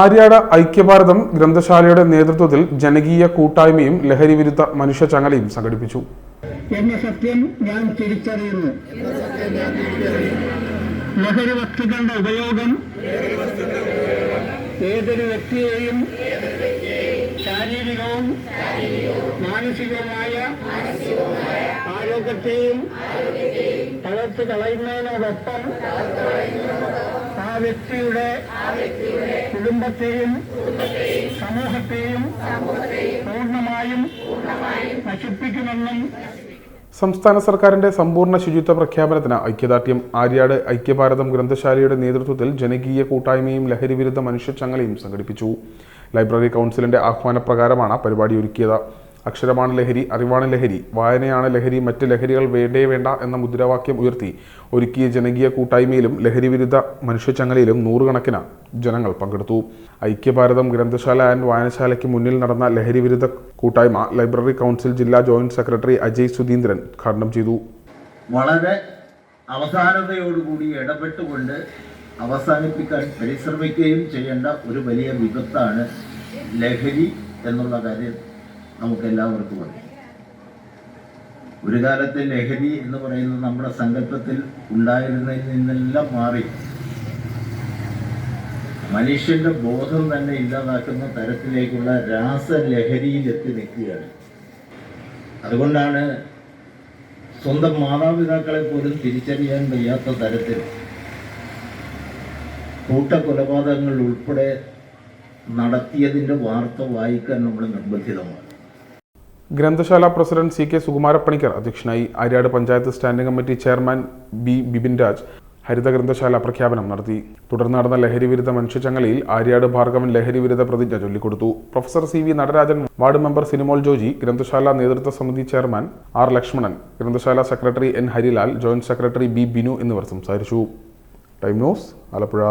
ആര്യാട് ഐക്യഭാരതം ഗ്രന്ഥശാലയുടെ നേതൃത്വത്തിൽ ജനകീയ കൂട്ടായ്മയും ലഹരി വിരുദ്ധ മനുഷ്യ ചങ്ങലയും സംഘടിപ്പിച്ചു. എന്ന സത്യം ഞാൻ തിരിച്ചറിയുന്നു. ലഹരി വസ്തുക്കളുടെ ഉപയോഗം ഏതൊരു വ്യക്തിയെയും ശാരീരികവും മാനസികവുമായ ആരോഗ്യത്തെയും തളർത്ത് കളയുന്നതിനോടൊപ്പം ആ വ്യക്തിയുടെ കുടുംബത്തെയും സമൂഹത്തെയും പൂർണമായും നശിപ്പിക്കുമെന്നും സംസ്ഥാന സർക്കാരിന്റെ സമ്പൂർണ ശുചിത്വ പ്രഖ്യാപനത്തിന് ഐക്യദാർഢ്യം. ആര്യാട് ഐക്യഭാരതം ഗ്രന്ഥശാലയുടെ നേതൃത്വത്തിൽ ജനകീയ കൂട്ടായ്മയും ലഹരിവിരുദ്ധ മനുഷ്യച്ചങ്ങലയും മനുഷ്യ ചങ്ങലയും സംഘടിപ്പിച്ചു. ലൈബ്രറി കൗൺസിലിന്റെ ആഹ്വാനപ്രകാരമാണ് പരിപാടി ഒരുക്കിയത് അക്ഷരമാണ് ലഹരി അറിവാണ് ലഹരി വായനയാണ് ലഹരി മറ്റ് ലഹരികൾ വേണ്ടേ വേണ്ട എന്ന മുദ്രാവാക്യം ഉയർത്തി. ഒരുക്കിയ ജനകീയ കൂട്ടായ്മയിലും ലഹരിവിരുദ്ധ മനുഷ്യച്ചങ്ങലയിലും മനുഷ്യ ചങ്ങലയിലും നൂറുകണക്കിന് ജനങ്ങൾ പങ്കെടുത്തു. ഐക്യഭാരതം ഗ്രന്ഥശാല ആൻഡ് വായനശാലയ്ക്ക് മുന്നിൽ നടന്ന ലഹരി വിരുദ്ധ കൂട്ടായ്മ ലൈബ്രറി കൗൺസിൽ ജില്ലാ ജോയിന്റ് സെക്രട്ടറി അജയ് സുധീന്ദ്രൻ ഉദ്ഘാടനം ചെയ്തു. വളരെ അവസാനതയോടുകൂടി ഇടപെട്ടുകൊണ്ട് അവസാനിപ്പിക്കാൻ പരിശ്രമിക്കുകയും ചെയ്യേണ്ട ഒരു വലിയ വിപത്താണ് ലഹരി എന്നുള്ള കാര്യം നമുക്കെല്ലാവർക്കും അറിയാം. ഒരു കാലത്ത് ലഹരി എന്ന് പറയുന്നത് നമ്മുടെ സങ്കല്പത്തിൽ ഉണ്ടായിരുന്നതിൽ നിന്നെല്ലാം മാറി മനുഷ്യന്റെ ബോധം തന്നെ ഇല്ലാതാക്കുന്ന തരത്തിലേക്കുള്ള രാസലഹരിയിൽ എത്തി നിൽക്കുകയാണ്. അതുകൊണ്ടാണ് സ്വന്തം മാതാപിതാക്കളെ പോലും തിരിച്ചറിയാൻ വയ്യാത്ത തരത്തിൽ കൂട്ടക്കൊലപാതകങ്ങൾ ഉൾപ്പെടെ നടത്തിയതിന്റെ വാർത്ത വായിക്കാൻ നമ്മൾ നിർബന്ധിതമാണ്. ഗ്രന്ഥശാല പ്രസിഡന്റ് സി കെ സുകുമാരപ്പണിക്കർ അധ്യക്ഷനായി Aryad panchayat standing committee chairman B Bipin Raj ഹരിത ഗ്രന്ഥശാല പ്രഖ്യാപനം നടത്തി. തുടർന്ന് നടന്ന ലഹരി വിരുദ്ധ മനുഷ്യചങ്ങലയിൽ ആര്യാട് ഭാർഗവൻ ലഹരി വിരുദ്ധ പ്രതിജ്ഞ ചൊല്ലിക്കൊടുത്തു. Professor C V Natarajan ward member Sinimol Joji ഗ്രന്ഥശാല നേതൃത്വ സമിതി ചെയർമാൻ ആർ ലക്ഷ്മണൻ ഗ്രന്ഥശാല secretary N Harilal joint secretary B Binu എന്നിവർ സംസാരിച്ചു. Time news Alappuzha.